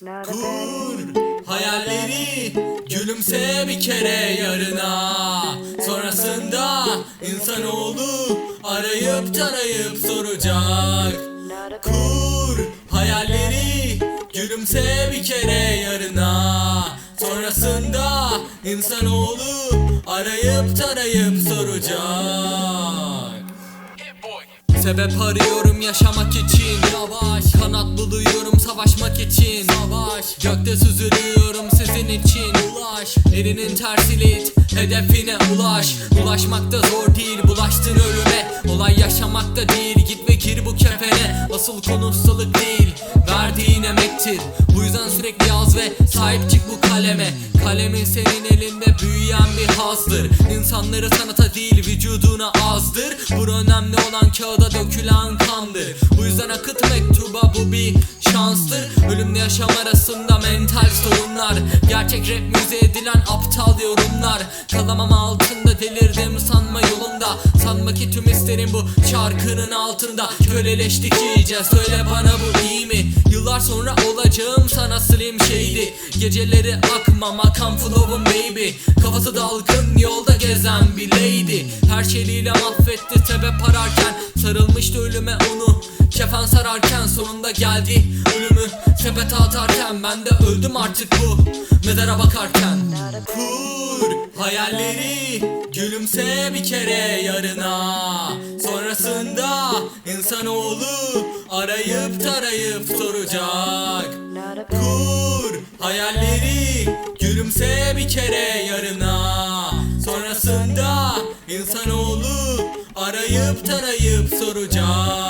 Kur hayalleri Gülümse bir kere yarına. Sonrasında insanoğlu Arayıp tarayıp soracak. Kur hayalleri Gülümse bir kere yarına. Sonrasında insanoğlu Arayıp tarayıp soracak. Sebep arıyorum yaşamak için. Buluyorum savaşmak için Savaş. Gökte süzülüyorum sizin için Ulaş. Elinin tersiyle it Hedefine ulaş. Ulaşmak da zor değil bulaştın ölüme. Olay yaşamakta değil Git ve gir bu kefene. Asıl konu ustalık değil Verdiğin emektir. Bu yüzden sürekli yaz ve sahip çık bu kaleme. Kalemin senin elinde büyüyen bir hazdır. İnsanları sanata değil vücuduna azdır. Bu önemli olan kağıda dökülen kandır. Bu yüzden akıt mektuba bu bir şanstır. Ölümle yaşam arasında mental sorunlar. Gerçek rap müze edilen aptal yorumlar. Kalamam altında delirdim sanma yolunda. Sanma ki tüm isterim bu şarkının altında. Köleleştik iyice söyle bana bu iyi mi? Yıllar sonra olacağım sana slim şeydi Geceleri akma makam flow'um baby. Kafası dalgın yolda gezen bir lady. Her şeyiyle mahvetti sebep ararken Sarılmıştı ölüme onu Kefen sararken sonunda geldi ölümü sepete atarken Ben de öldüm artık bu mezara bakarken. Kur hayalleri Gülümse bir kere yarına. Sonrasında insanoğlu Arayıp tarayıp soracak. Kur hayalleri Gülümse bir kere yarına. Sonrasında insanoğlu Arayıp tarayıp soracak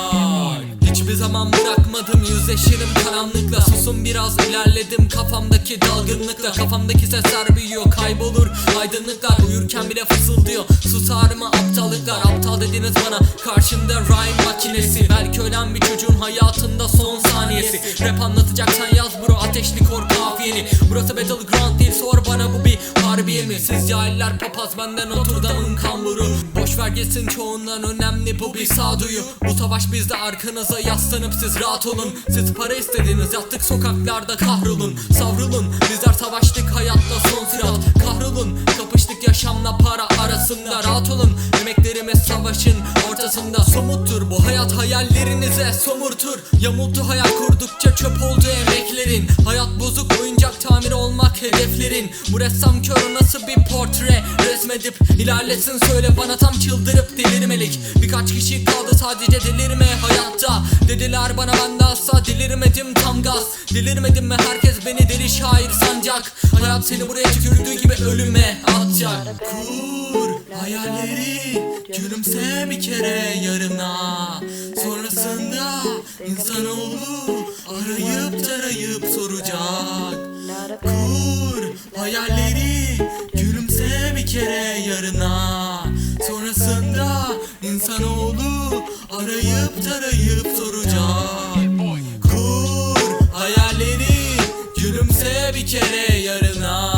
zaman bırakmadım yüzleşirim karanlıkla. Susun biraz ilerledim kafamdaki dalgınlıkla. Kafamdaki sesler büyüyor kaybolur aydınlıklar. Uyurken bile fısıldıyor susar mı aptallıklar? Aptal dediniz bana karşımda rhyme makinesi. Belki ölen bir çocuğun hayatında son saniyesi. Rap anlatacaksan yaz bro ateşli kor kafiyeni Burası battleground değil sor bana bu bir harbiye mi? Siz cahiller papaz benden Notre Dame'ın kamburu Boş ver geçsin çoğundan önemli bu bir sağduyu. Bu savaş bizde arkanıza yaslanıp siz rahat olun. Siz para istediniz yattık sokaklarda kahrolun. Savrulun bizler savaştık hayatta son sürat Kahrolun kapıştık yaşamla para arasında. Rahat olun emeklerimiz savaşın ortasında. Somuttur bu hayat hayallerinize somurtur. Yamultu hayal kurdukça çöp oldu emeklerin. Hayat bozuk oyuncak tamiri hedeflerin Bu ressam kör nasıl bir portre? Resmedip ilerlesin söyle bana tam çıldırıp delirmelik Birkaç kişi kaldı sadece delirme hayatta? Dediler bana ben de asla delirmedim tam gaz. Delirmedim mi herkes beni deli şair sancak? Hayat seni buraya tükürdüğü gibi ölüme atacak. Kur hayalleri gülümse bir kere yarına. Sonrasında insanoğlu arayıp tarayıp soracak Kur hayalleri gülümse bir kere yarına. Sonrasında insanoğlu arayıp tarayıp soracak. Kur hayalleri gülümse bir kere yarına